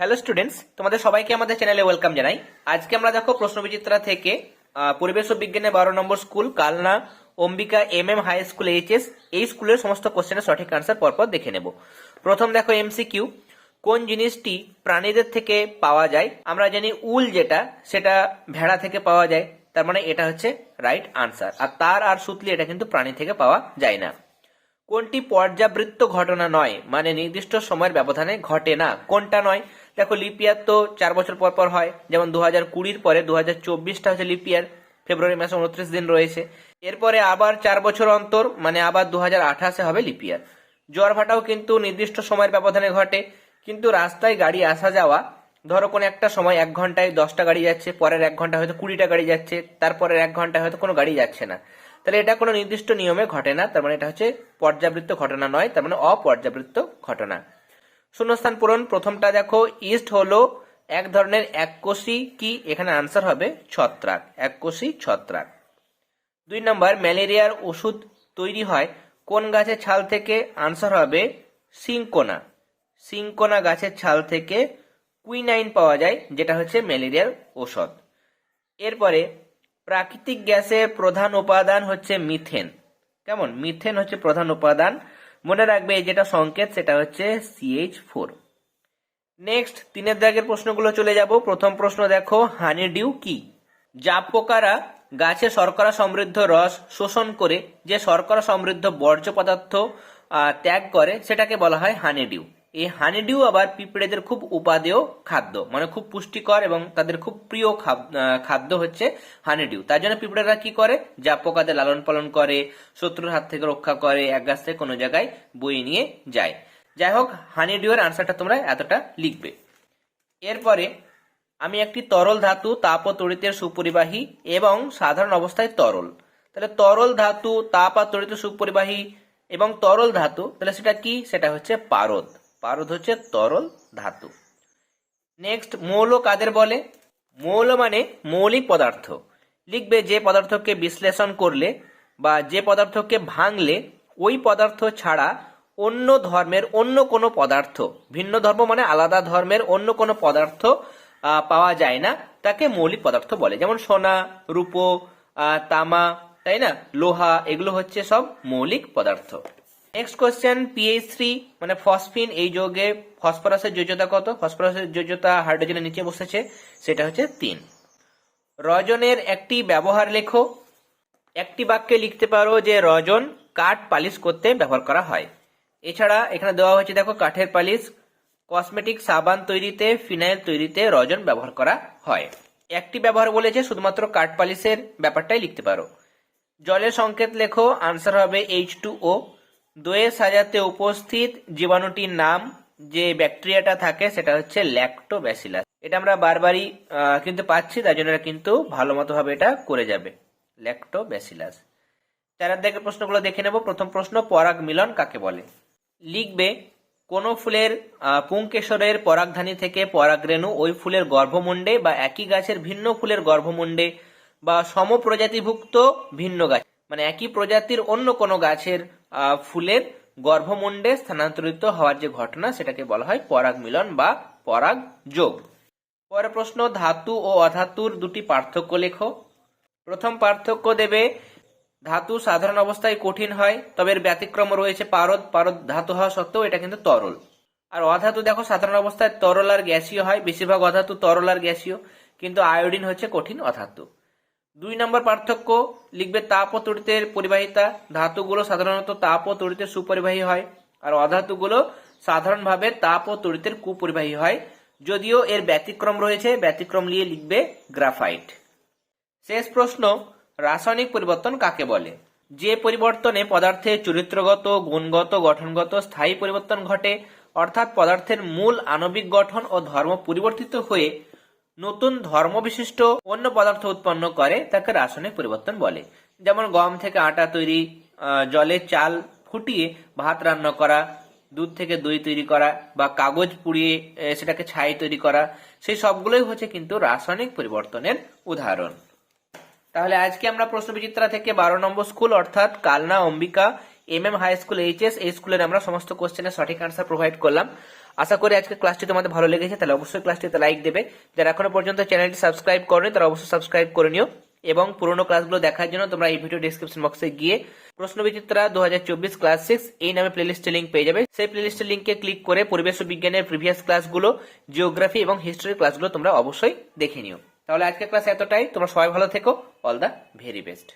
Hello students তোমাদের সবাইকে আমাদের চ্যানেলে ওয়েলকাম জানাই। আজকে আমরা দেখো প্রশ্ন বিচিত্রা থেকে পরিবেশ ও বিজ্ঞানে বারো নম্বর school Kalna, Ambika M M high school H S এই স্কুলের সমস্ত কোশ্চেনের সঠিক আনসার পরপর দেখে নেব। প্রথম দেখো এমসিকিউ কোন জিনিসটি প্রাণীদের থেকে পাওয়া যায়? আমরা জানি উল যেটা, সেটা ভেড়া থেকে পাওয়া যায়। তার মানে এটা হচ্ছে রাইট আনসার আর তার আর সুতলি এটা কিন্তু প্রাণী থেকে পাওয়া যায় না। কোনটি পর্যাবৃত্ত ঘটনা নয়? মানে নির্দিষ্ট সময়ের ব্যবধানে ঘটে না। কোনটা নয়? দেখো লিপিয়ার তো চার বছর পর পর হয়। যেমন দু হাজার কুড়ির পরে দু হাজার চব্বিশটা হচ্ছে লিপিয়ার ফেব্রুয়ারি মাসে উনত্রিশ দিন রয়েছে। এরপরে আবার চার বছর অন্তর মানে আবার দু হাজার আঠাশে হবে লিপিয়ার জোয়ার ভাটাও কিন্তু নির্দিষ্ট সময়ের ব্যবধানে ঘটে, কিন্তু রাস্তায় গাড়ি আসা যাওয়া, ধরো কোনো একটা সময় এক ঘন্টায় দশটা গাড়ি যাচ্ছে, পরের এক ঘণ্টা হয়তো কুড়িটা গাড়ি যাচ্ছে, তারপরের এক ঘন্টায় হয়তো কোনো গাড়ি যাচ্ছে না। তাহলে এটা কোনো নির্দিষ্ট নিয়মে ঘটে না, তার মানে এটা হচ্ছে পর্যাবৃত্ত ঘটনা নয়, তার মানে অপর্যাবৃত্ত ঘটনা। শূন্যস্থান পূরণ। প্রথমটা দেখো ইস্ট হলো এক ধরনের এককোষী কি? এখানে আনসার হবে ছত্রাক এককোষী ছত্রাক। দুই নম্বর, ম্যালেরিয়ার ওষুধ তৈরি হয় কোন গাছের ছাল থেকে? আনসার হবে সিঙ্কোনা। সিঙ্কোনা গাছের ছাল থেকে কুইনাইন পাওয়া যায়, যেটা হচ্ছে ম্যালেরিয়ার ঔষধ এরপরে, প্রাকৃতিক গ্যাসের প্রধান উপাদান হচ্ছে মিথেন। কেমন? মিথেন হচ্ছে প্রধান উপাদান। মনে রাখবে, যেটা সংকেত, সেটা হচ্ছে সিএইচ ফোর নেক্সট তিনের দাগের প্রশ্নগুলো চলে যাব। প্রথম প্রশ্ন দেখো হানি ডিউ কি? জাপ পোকারা গাছে শর্করা সমৃদ্ধ রস শোষণ করে যে শর্করা সমৃদ্ধ বর্জ্য পদার্থ ত্যাগ করে, সেটাকে বলা হয় হানি ডিউ এই হানি ডিউ আবার পিঁপড়েদের খুব উপাদেয় খাদ্য মানে খুব পুষ্টিকর এবং তাদের খুব প্রিয় খাদ্য হচ্ছে হানি ডিউ তার জন্য পিঁপড়েরা কি করে? জাপ পোকাদের লালন পালন করে, শত্রুর হাত থেকে রক্ষা করে, এক গাছ থেকে কোনো জায়গায় বয়ে নিয়ে যায়। যাই হোক হানি ডিউর আনসারটা তোমরা এতটা লিখবে। এরপরে আমি একটি তরল ধাতু, তাপ ও তড়িতের সুপরিবাহী এবং সাধারণ অবস্থায় তরল। তাহলে তরল ধাতু, তাপ আর তড়িৎ সুপরিবাহী এবং তরল ধাতু, তাহলে সেটা কি? সেটা হচ্ছে পারদ। পারদ হচ্ছে তরল ধাতু। নেক্সট মৌল কাদের বলে? মৌল মানে মৌলিক পদার্থ। লিখবে যে পদার্থকে বিশ্লেষণ করলে বা যে পদার্থকে ভাঙলে ওই পদার্থ ছাড়া অন্য ধর্মের অন্য কোনো পদার্থ, ভিন্ন ধর্ম মানে আলাদা ধর্মের অন্য কোনো পদার্থ পাওয়া যায় না। তাকে মৌলিক পদার্থ বলে। যেমন সোনা, রূপো তামা, তাই না? লোহা, এগুলো হচ্ছে সব মৌলিক পদার্থ। Next question P H three মানে ফসফিন এই যৌগে ফসফরাসের যোজ্যতা কত? ফসফরাসের যোজ্যতা হাইড্রোজেনের নিচে বসেছে, সেটা হচ্ছে তিন। রজনের একটি ব্যবহার লেখো। একটি বাক্যে লিখতে পারো যে রজন কাঠ পালিশ করতে ব্যবহার করা হয়। এছাড়া এখানে দেওয়া হয়েছে, দেখো, কাঠের পালিশ কসমেটিক সাবান তৈরিতে, ফিনাইল তৈরিতে রজন ব্যবহার করা হয়। একটি ব্যবহার বলেছে, শুধুমাত্র কাঠ পালিশের ব্যাপারটাই লিখতে পারো। জলের সংকেত লেখো আনসার হবে এইচ টু ও দইয়ে সাজাতে উপস্থিত জীবাণুটির নাম যে ব্যাকটেরিয়াটা থাকে সেটা হচ্ছে ল্যাক্টোব্যাসিলাস এটা আমরা বারবারই কিন্তু পাচ্ছি তাই জন্য কিন্তু ভালো মতো ভাবে এটা করে যাবে ল্যাক্টোব্যাসিলাস চারের দিকের প্রশ্নগুলো দেখে নেব। প্রথম প্রশ্ন, পরাগ মিলন কাকে বলে? লিখবে, কোন ফুলের পুংকেশরের পরাগধানী থেকে পরাগরেণু ওই ফুলের গর্ভমুণ্ডে বা একই গাছের ভিন্ন ফুলের গর্ভমুণ্ডে বা সমপ্রজাতিভুক্ত ভিন্ন গাছ মানে একই প্রজাতির অন্য কোনো গাছের ফুলের গর্ভমুণ্ডে স্থানান্তরিত হওয়ার যে ঘটনা, সেটাকে বলা হয় পরাগ মিলন বা পরাগ যোগ। পরের প্রশ্ন, ধাতু ও অধাতুর দুটি পার্থক্য লেখো। প্রথম পার্থক্য দেবে, ধাতু সাধারণ অবস্থায় কঠিন হয়, তবে এর ব্যতিক্রম রয়েছে পারদ পারদ ধাতু হওয়া সত্ত্বেও এটা কিন্তু তরল। আর অধাতু দেখো, সাধারণ অবস্থায় তরল আর গ্যাসীয় হয়, বেশিরভাগ অধাতু তরল আর গ্যাসীয়, কিন্তু আয়োডিন হচ্ছে কঠিন অধাতু। দুই নম্বর পার্থক্য, লিখবে তাপ ও তড়িতের পরিবাহিতা। ধাতুগুলো সাধারণত তাপ ও তড়িতের সুপরিবাহী হয়, আর অধাতুগুলো সাধারণভাবে তাপ ও তড়িতের কুপরিবাহী হয়। যদিও এর ব্যতিক্রম রয়েছে, ব্যতিক্রম নিয়ে লিখবে গ্রাফাইট। শেষ প্রশ্ন, রাসায়নিক পরিবর্তন কাকে বলে? যে পরিবর্তনে পদার্থের চরিত্রগত, গুণগত, গঠনগত, স্থায়ী পরিবর্তন ঘটে, অর্থাৎ পদার্থের মূল আণবিক গঠন ও ধর্ম পরিবর্তিত হয়ে নতুন ধর্ম বিশিষ্ট অন্য পদার্থ উৎপন্ন করে, তাকে রাসায়নিক পরিবর্তন বলে। যেমন গম থেকে আটা তৈরি জলে চাল ফুটিয়ে ভাত রান্না করা, দুধ থেকে দই তৈরি করা বা কাগজ পুড়িয়ে সেটাকে ছাই তৈরি করা, সেই সবগুলোই হচ্ছে কিন্তু রাসায়নিক পরিবর্তনের উদাহরণ। তাহলে আজকে আমরা প্রশ্ন বিচিত্রা থেকে বারো নম্বর স্কুল, অর্থাৎ Kalna, Ambika M M high school, H S, এই স্কুলের আমরা সমস্ত কোশ্চেনের সঠিক আনসার প্রোভাইড করলাম। আশা করি আজকে ক্লাসটি তোমাদের ভালো লেগেছে, তাহলে অবশ্যই ক্লাসটিতে লাইক দেবে। যারা এখনও পর্যন্ত চ্যানেলটি সাবস্ক্রাইব করেনি, তারা অবশ্যই সাবস্ক্রাইব করে নিও। এবং পুরোনো ক্লাসগুলো দেখার জন্য তোমরা এই ভিডিও ডিসক্রিপশন বক্সে গিয়ে প্রশ্ন বিচিত্রা দু ক্লাস সিক্স এই নামে প্লেলিস্টের লিঙ্ক পেয়ে যাবে। সেই প্লেলিস্টের লিঙ্কে ক্লিক করে পরিবেশ বিজ্ঞানের প্রিভিয়াস ক্লাসগুলো জিওগ্রাফি এবং হিস্ট্রির ক্লাসগুলো তোমরা অবশ্যই দেখে নিও। তাহলে আজকের ক্লাস এতটাই, তোমরা সবাই ভালো থেকো অল দ্য ভেরি বেস্ট